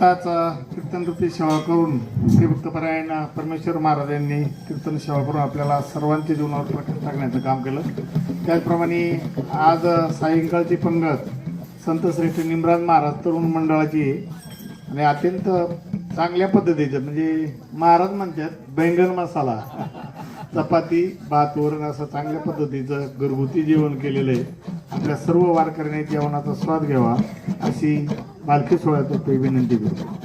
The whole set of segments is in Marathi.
आत्ताच कीर्तन रूपी सेवा करून श्रीभक्तपरायण परमेश्वर महाराज यांनी कीर्तन सेवा करून आपल्याला सर्वांच्या जीवनावर प्रकाश टाकण्याचं काम केलं त्याचप्रमाणे आज सायंकाळची पंगत संत श्रेष्ठ निमराज महाराज तरुण मंडळाची आहे. आणि अत्यंत चांगल्या पद्धतीचं म्हणजे महाराज म्हणतात बैंगन मसाला चपाती भात वरण असं चांगल्या पद्धतीचं घरगुती जेवण केलेलं आहे आपल्या सर्व वारकऱ्यांनी जेवणाचा स्वाद घ्यावा अशी पालखी सोहळ्यातर्फे विनंती करतो.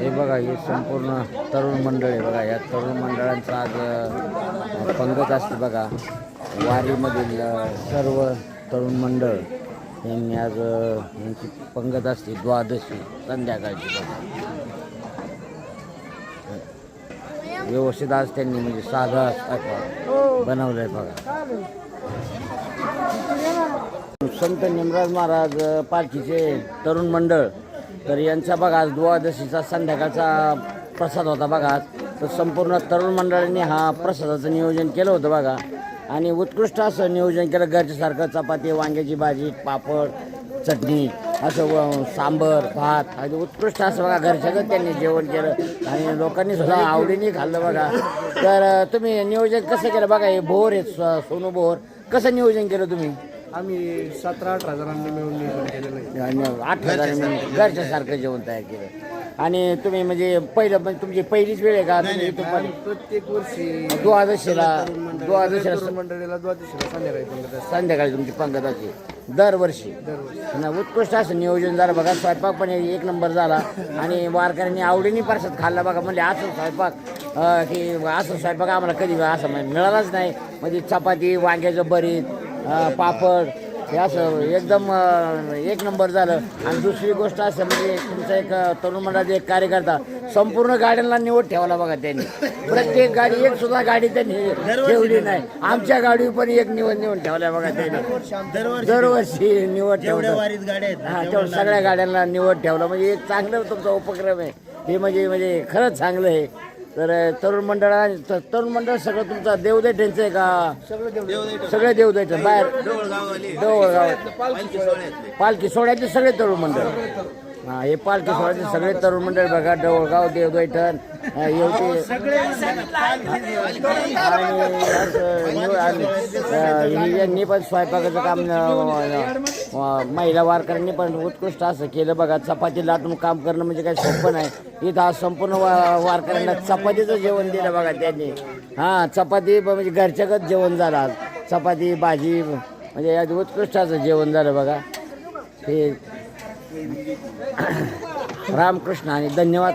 हे बघा हे संपूर्ण तरुण मंडळ आहे बघा. या तरुण मंडळांचा आज पंगत असते बघा. वारीमधील सर्व तरुण मंडळ यांनी आज यांची पंगत असते द्वादशी संध्याकाळची बघा. व्यवस्थित आज त्यांनी म्हणजे साधा बनवलं आहे बघा. संत निमराज महाराज पालखीचे तरुण मंडळ तर यांचा बघा आज द्वादशीचा संध्याकाळचा प्रसाद होता बघा तर संपूर्ण तरुण मंडळांनी हा प्रसादाचं नियोजन केलं होतं बघा. आणि उत्कृष्ट असं नियोजन केलं घरच्यासारखं चपाती वांग्याची भाजी पापड चटणी असं सांबर भात आणि उत्कृष्ट असं बघा घरच्याच त्यांनी जेवण केलं. आणि लोकांनी सुद्धा आवडीने खाल्लं बघा. तर तुम्ही नियोजन कसं केलं? बघा हे भोर आहे स- सोनू भोर. कसं नियोजन केलं तुम्ही? आम्ही सतरा अठरा जणांनी मिळून नियोजन केलेलं आठ हजार घरच्यासारखं जेवण तयार केलं. आणि तुम्ही म्हणजे पहिलं म्हणजे तुमची पहिलीच वेळ आहे का? तुम्ही पण प्रत्येक वर्षी द्वादशीला द्वादशीला तरुण मंडळीला द्वादशीला संध्याकाळी पंगत असते संध्याकाळी तुमची पंगत असते दरवर्षी. आणि उत्कृष्ट असं नियोजन झालं बघा. स्वयंपाक पण एक नंबर झाला. आणि वारकऱ्यांनी आवडीने परसाद खाल्ला बघा. म्हणजे असं स्वयंपाक अं, की असं स्वयंपाक आम्हाला कधी असं म्हणजे मिळालाच नाही. म्हणजे चपाती वांग्याचं भरीत अं, पापड हे असं एकदम अं, एक नंबर झालं. आणि दुसरी गोष्ट असं म्हणजे तुमचा एक अं, तरुण मंडळाचा एक कार्यकर्ता संपूर्ण गाड्यांना निवड ठेवला बघा त्यांनी. प्रत्येक गाडी एक सुद्धा गाडी त्यांनी ठेवली नाही. आमच्या गाडी पण एक निवड निवड ठेवल्या बघा त्यांनी. दरवर्षी निवड ठेवलं हा तेवढं सगळ्या गाड्यांना निवड ठेवलं. म्हणजे एक चांगलं तुमचा उपक्रम आहे. हे म्हणजे म्हणजे खरंच चांगलं आहे. तर तरुण मंडळा त- तरुण मंडळ सगळं तुमचं देवदैठ्यांचं आहे का? सगळे देवदैठ बाहेर. डोळगाव पालखी सोहळ्याचे सगळे तरुण मंडळ. हा हे पालखी सोहळ्याचे सगळे तरुण मंडळ बघा डोळगाव देवदैठण येवते आणि यांनी पण स्वयंपाकाचं काम महिला वारकऱ्यांनी पण उत्कृष्ट असं केलं बघा. चपाती लाटून काम करणं म्हणजे काही सोपं नाही. इथं आज संपूर्ण वा वारकऱ्यांना चपातीचं जेवण दिलं बघा त्यांनी. हां चपाती म्हणजे घरच्यागत जेवण झालं आज. चपाती भाजी म्हणजे आज उत्कृष्ट असं जेवण झालं बघा. हे रामकृष्ण आणि धन्यवाद.